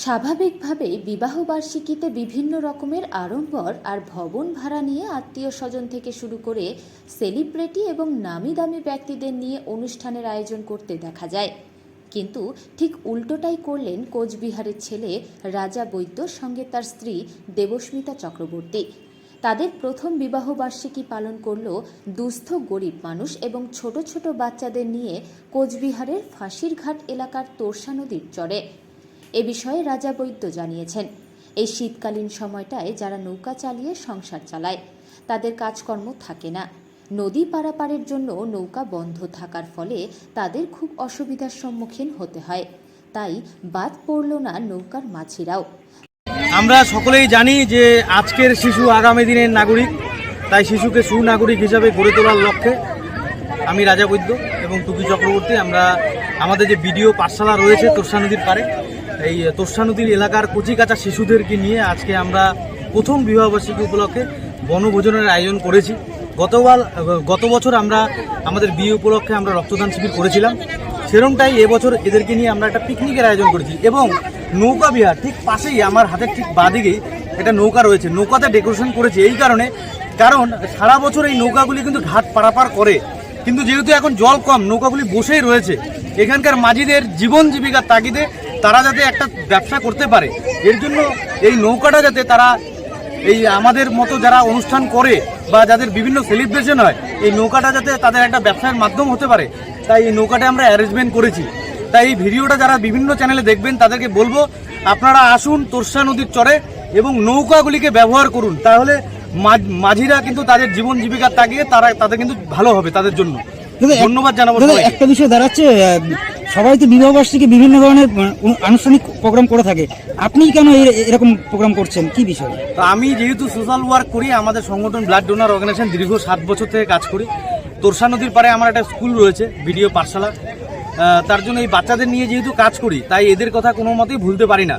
স্বাভাবিকভাবেই বিবাহবার্ষিকীতে বিভিন্ন রকমের আড়ম্বর আর ভবন ভাড়া নিয়ে আত্মীয় স্বজন থেকে শুরু করে সেলিব্রিটি এবং নামি দামি ব্যক্তিদের নিয়ে অনুষ্ঠানের আয়োজন করতে দেখা যায়। কিন্তু ঠিক উল্টোটাই করলেন কোচবিহারের ছেলে রাজা বৈদ্যর সঙ্গে তার স্ত্রী দেবস্মিতা চক্রবর্তী। তাদের প্রথম বিবাহবার্ষিকী পালন করল দুস্থ গরিব মানুষ এবং ছোট ছোট বাচ্চাদের নিয়ে কোচবিহারের ফাঁসির ঘাট এলাকার তোরসা নদীর চরে। এ বিষয়ে রাজা বৈদ্য জানিয়েছেন। এই শীতকালীন সময়টায় যারা নৌকা চালিয়ে সংসার চালায়, তাদের কাজকর্ম থাকে না। নদী পারাপারের জন্য নৌকা বন্ধ থাকার ফলে তাদের খুব অসুবিধার সম্মুখীন হতে হয়। তাই বাদ পড়ল না নৌকার মাঝিরাও। আমরা সকলেই জানি যে আজকের শিশু আগামী দিনের নাগরিক, তাই শিশুকে সুনাগরিক হিসাবে গড়ে তোলার লক্ষ্যে আমি রাজা বৈদ্য এবং টুকি চক্রবর্তী, আমরা আমাদের যে বিডিও পাঠশালা রয়েছে তোরসা নদীর পারে এই তোরসা নদীর এলাকার কচি কাঁচা শিশুদেরকে নিয়ে আজকে আমরা প্রথম বিবাহবার্ষিকী উপলক্ষে বনভোজনের আয়োজন করেছি। গতবার গত বছর আমরা, আমাদের বিয়ে উপলক্ষে আমরা রক্তদান শিবির করেছিলাম। সেরমটাই এবছর এদেরকে নিয়ে আমরা একটা পিকনিকের আয়োজন করেছি এবং নৌকা বিহার ঠিক পাশেই, আমার হাতের ঠিক বাদিকেই একটা নৌকা রয়েছে। নৌকাতে ডেকোরেশন করেছি এই কারণে, কারণ সারা বছর এই নৌকাগুলি কিন্তু ঘাট পারাপার করে। কিন্তু যেহেতু এখন জল কম, নৌকাগুলি বসেই রয়েছে। এখানকার মাঝিদের জীবন জীবিকার তাগিদে তারা যাতে একটা ব্যবসা করতে পারে। এর জন্য এই নৌকাটা যাতে তারা এই আমাদের মতো যারা অনুষ্ঠান করে বা যাদের বিভিন্ন সেলিব্রেশন হয় এই নৌকাটা যাতে তাদের একটা ব্যবসার মাধ্যম হতে পারে। তাই এই নৌকাটা আমরা অ্যারেঞ্জমেন্ট করেছি। তাই এই ভিডিওটা যারা বিভিন্ন চ্যানেলে দেখবেন তাদেরকে বলব আপনারা আসুন তোরসা নদীর চরে এবং নৌকাগুলিকে ব্যবহার করুন। তাহলে মাঝ- মাঝিরা কিন্তু তাদের জীবন জীবিকার তাগিয়ে তারা তাদের কিন্তু ভালো হবে তাদের জন্য। ধন্যবাদ জানাব একটা বিষয় দাঁড়াচ্ছে সবাই তো বিবাহবার্ষিকী বিভিন্ন ধরনের আনুষ্ঠানিক প্রোগ্রাম করে থাকে। আপনি কেন এর- এরকম প্রোগ্রাম করছেন? কি বিষয়? তো আমি যেহেতু সোশ্যাল ওয়ার্ক করি, আমাদের সংগঠন ব্লাড ডোনার অর্গানাইজেশন দীর্ঘ সাত বছর থেকে কাজ করি। তোরসা নদীর পাড়ে আমার একটা স্কুল রয়েছে ভিডিও পাঠশালা। তার জন্য এই বাচ্চাদের নিয়ে যেহেতু কাজ করি, তাই এদের কথা কোনো মতেই ভুলতে পারি না।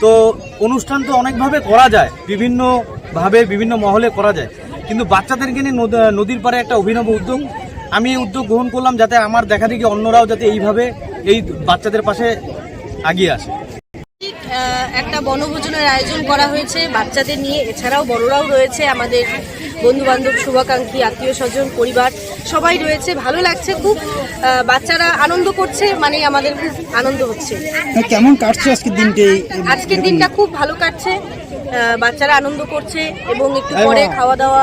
তো অনুষ্ঠান তো অনেকভাবে করা যায় বিভিন্নভাবে বিভিন্ন মহলে করা যায়। কিন্তু বাচ্চাদেরকে নিয়ে নদ- নদীর পাড়ে একটা অভিনব উদ্যোগ আমি এই উদ্যোগ গ্রহণ করলাম যাতে আমার দেখা দেখি অন্যরাও যাতে এইভাবে এই বাচ্চাদের পাশে আগিয়ে আসে। একটা বনভোজনের আয়োজন করা হয়েছে বাচ্চাদের নিয়ে। এছাড়াও বড়রাও রয়েছে আমাদের বন্ধু বান্ধব শুভাকাঙ্ক্ষী আত্মীয় স্বজন পরিবার সবাই রয়েছে। ভালো লাগছে খুব বাচ্চারা আনন্দ করছে মানে আমাদের খুব আনন্দ হচ্ছে। মানে কেমন কাটছে আজকের দিনটি? আজকের দিনটা খুব ভালো কাটছে বাচ্চারা আনন্দ করছে এবং একটু পরে খাওয়া দাওয়া